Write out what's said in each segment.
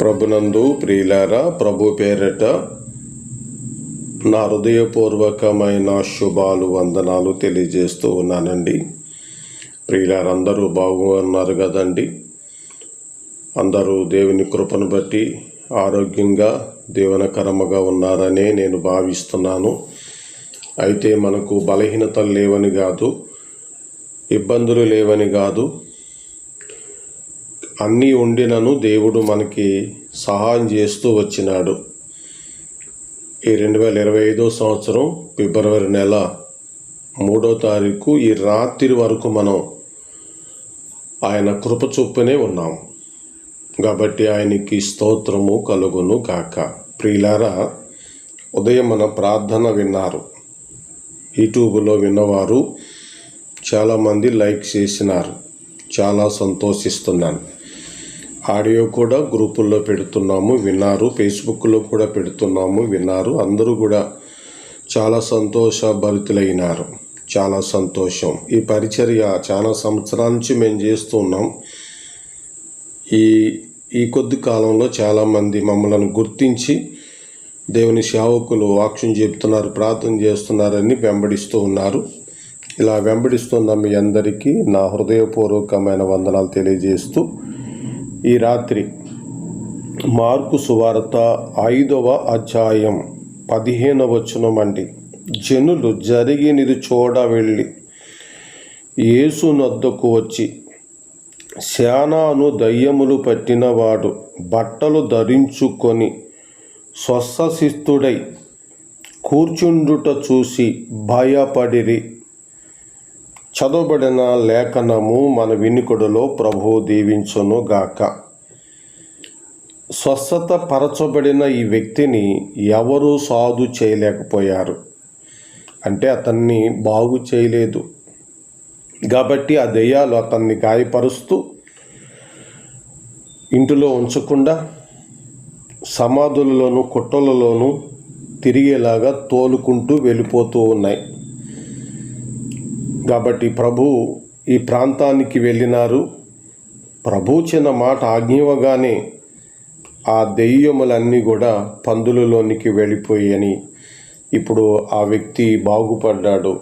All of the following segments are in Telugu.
ప్రభునందు ప్రియులారా ప్రభు పేరట నా హృదయపూర్వకమైన శుభాలు వందనాలు తెలియజేస్తూ ఉన్నానండి. ప్రియులారందరూ బాగున్నారు కదండి. అందరూ దేవుని కృపను బట్టి ఆరోగ్యంగా దీవనకరముగా ఉన్నారనే నేను భావిస్తున్నాను. అయితే మనకు బలహీనతలు లేవని కాదు ఇబ్బందులు లేవని కాదు అన్నీ ఉండినను దేవుడు మనకి సహాయం చేస్తూ వచ్చినాడు. ఈ రెండు వేల ఇరవై ఐదో సంవత్సరం ఫిబ్రవరి నెల మూడో తారీఖు ఈ రాత్రి వరకు మనం ఆయన కృప చొప్పునే ఉన్నాం. కాబట్టి ఆయనకి స్తోత్రము కలుగును గాక. ప్రియులారా ఉదయం మన ప్రార్థన విన్నారు. యూట్యూబ్లో విన్నవారు చాలామంది లైక్ చేసినారు. చాలా సంతోషిస్తున్నాను. ఆడియో కూడా గ్రూపుల్లో పెడుతున్నాము విన్నారు ఫేస్బుక్లో కూడా పెడుతున్నాము విన్నారు. అందరూ కూడా చాలా సంతోషభరితులైనారు. చాలా సంతోషం. ఈ పరిచర్య చాలా సంవత్సరాల నుంచి మేము చేస్తున్నాం. ఈ ఈ కొద్ది కాలంలో చాలామంది మమ్మల్ని గుర్తించి దేవుని సేవకులు వాక్యం చెప్తున్నారు ప్రార్థన చేస్తున్నారని వెంబడిస్తూ ఉన్నారు. ఇలా వెంబడిస్తున్న మీ అందరికీ నా హృదయపూర్వకమైన వందనాలు తెలియజేస్తూ ఈ రాత్రి. మార్కు సువార్త ఐదవ అధ్యాయం పదిహేనవ వచనం అండి. జనులు జరిగినది చూడ వెళ్ళి యేసు నద్దకు వచ్చి శానాను దయ్యములు పట్టినవాడు బట్టలు ధరించుకొని స్వస్థశిస్తుడై కూర్చుండుట చూసి భయపడిరి. చదవబడిన లేఖనము మన వినికుడులో ప్రభు దీవించును గాక. స్వస్థత పరచబడిన ఈ వ్యక్తిని ఎవరూ సాధు చేయలేకపోయారు. అంటే అతన్ని బాగు చేయలేదు. కాబట్టి ఆ దెయ్యాలు అతన్ని గాయపరుస్తూ ఇంటిలో ఉంచకుండా సమాధులలోనూ కుట్టలలోనూ తిరిగేలాగా తోలుకుంటూ వెళ్ళిపోతూ ఉన్నాయి. కాబట్టి ప్రభు ఈ ప్రాంతానికి వెళ్ళినారు. ప్రభు చిన్న మాట ఆజ్ఞవగానే ఆ దెయ్యములన్నీ కూడా పందులలోనికి వెళ్ళిపోయాయని ఇప్పుడు ఆ వ్యక్తి బాగుపడ్డాడు.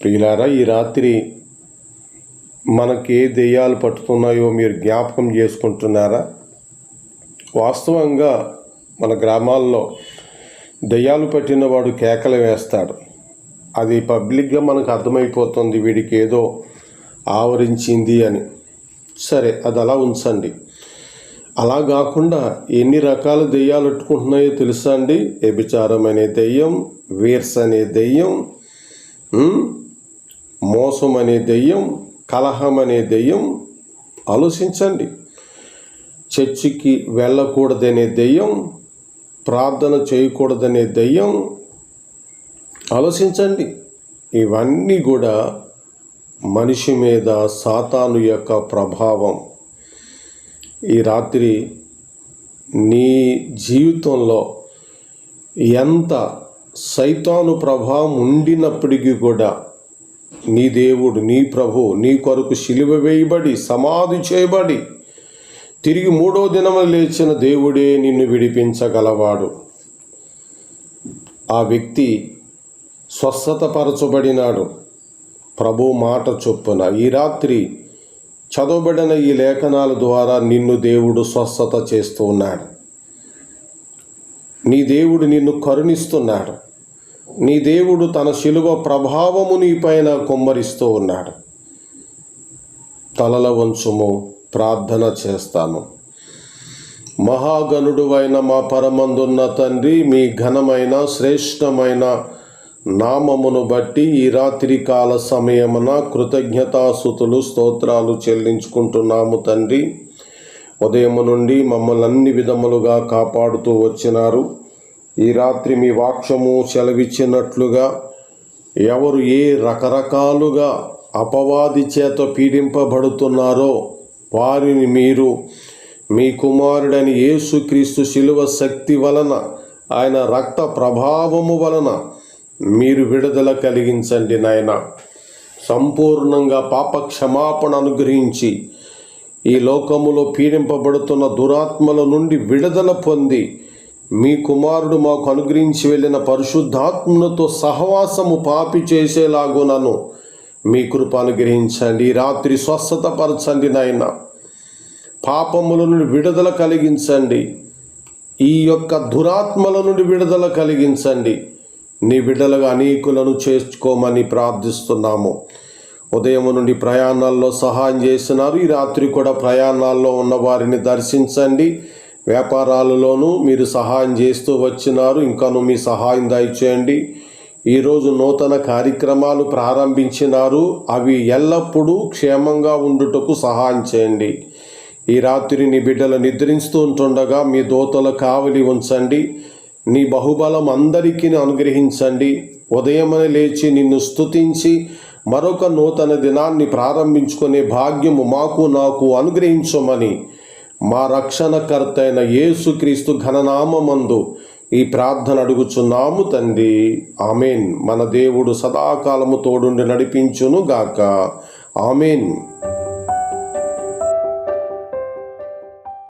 ప్రియులారా ఈ రాత్రి మనకి ఏ దెయ్యాలు పట్టుతున్నాయో మీరు జ్ఞాపకం చేసుకుంటున్నారా? వాస్తవంగా మన గ్రామాల్లో దెయ్యాలు పట్టిన వాడు కేకలు వేస్తాడు. అది పబ్లిక్గా మనకు అర్థమైపోతుంది వీడికి ఏదో ఆవరించింది అని. సరే అది అలా ఉంచండి. అలా కాకుండా ఎన్ని రకాల దెయ్యాలు పెట్టుకుంటున్నాయో తెలుసా అండి? వ్యభిచారం అనే దెయ్యం వీర్స్ అనే దెయ్యం మోసం అనే దెయ్యం కలహం అనే దెయ్యం. ఆలోచించండి. చర్చికి వెళ్ళకూడదనే దెయ్యం ప్రార్థన చేయకూడదనే దెయ్యం ఆలోచించండి. ఇవన్నీ కూడా మనిషి మీద సాతాను యొక్క ప్రభావం. ఈ రాత్రి నీ జీవితంలో ఎంత సైతాను ప్రభావం ఉండినప్పటికీ కూడా నీ దేవుడు నీ ప్రభు నీ కొరకు సిలువ వేయబడి సమాధి చేయబడి తిరిగి మూడో దినము లేచిన దేవుడే నిన్ను విడిపించగలవాడు. ఆ వ్యక్తి స్వస్థతపరచబడినాడు. ప్రభు మాట చొప్పున ఈ రాత్రి చదవబడిన ఈ లేఖనాల ద్వారా నిన్ను దేవుడు స్వస్థత చేస్తూ ఉన్నాడు. నీ దేవుడు నిన్ను కరుణిస్తున్నాడు. నీ దేవుడు తన శిలువ ప్రభావము నీపైన కుమ్మరిస్తూ ఉన్నాడు. తలల వంచుము ప్రార్థన చేస్తాను. మహాగణుడువైన మా పరమందున్న తండ్రి మీ ఘనమైన శ్రేష్టమైన నామమును బట్టి ఈ రాత్రి కాల సమయమున కృతజ్ఞతాసుతులు స్తోత్రాలు చెల్లించుకుంటున్నాము తండ్రి. ఉదయము నుండి మమ్మల్ని అన్ని విధములుగా కాపాడుతూ వచ్చినారు. ఈ రాత్రి మీ వాక్యము సెలవిచ్చినట్లుగా ఎవరు ఏ రకరకాలుగా అపవాది చేత పీడింపబడుతున్నారో వారిని మీరు మీ కుమారుడని యేసుక్రీస్తు శిలువ శక్తి వలన ఆయన రక్త ప్రభావము వలన మీరు విడుదల కలిగించండి నాయన. సంపూర్ణంగా పాప క్షమాపణ అనుగ్రహించి ఈ లోకములో పీడింపబడుతున్న దురాత్మల నుండి విడుదల పొంది మీ కుమారుడు మాకు అనుగ్రహించి వెళ్ళిన పరిశుద్ధాత్మలతో సహవాసము పాపి చేసేలాగునను మీ కృప అనుగ్రహించండి. రాత్రి స్వస్థత పరచండి నాయన. పాపముల నుండి విడుదల కలిగించండి. ఈ యొక్క దురాత్మల నుండి విడుదల కలిగించండి. నీ బిడ్డలుగా అనేకులను చేర్చుకోమని ప్రార్థిస్తున్నాము. ఉదయం నుండి ప్రయాణాల్లో సహాయం చేస్తున్నారు. ఈ రాత్రి కూడా ప్రయాణాల్లో ఉన్న వారిని దర్శించండి. వ్యాపారాలలోనూ మీరు సహాయం చేస్తూ వచ్చినారు. ఇంకాను మీ సహాయం దయచేయండి. ఈరోజు నూతన కార్యక్రమాలు ప్రారంభించినారు. అవి ఎల్లప్పుడూ క్షేమంగా ఉండుటకు సహాయం చేయండి. ఈ రాత్రి నీ బిడ్డలు నిద్రిస్తూ ఉంటుండగా మీ దోతల కావలి ఉంచండి. నీ బహుబలం అందరికీ అనుగ్రహించండి. ఉదయమని లేచి నిన్ను స్తుతించి మరొక నూతన దినాన్ని ప్రారంభించుకునే భాగ్యము మాకు నాకు అనుగ్రహించమని మా రక్షణకర్త అయిన యేసుక్రీస్తు ఘననామందు ఈ ప్రార్థన అడుగుచున్నాము తండ్రి. ఆమెన్. మన దేవుడు సదాకాలము తోడుండి నడిపించును గాక ఆమెన్.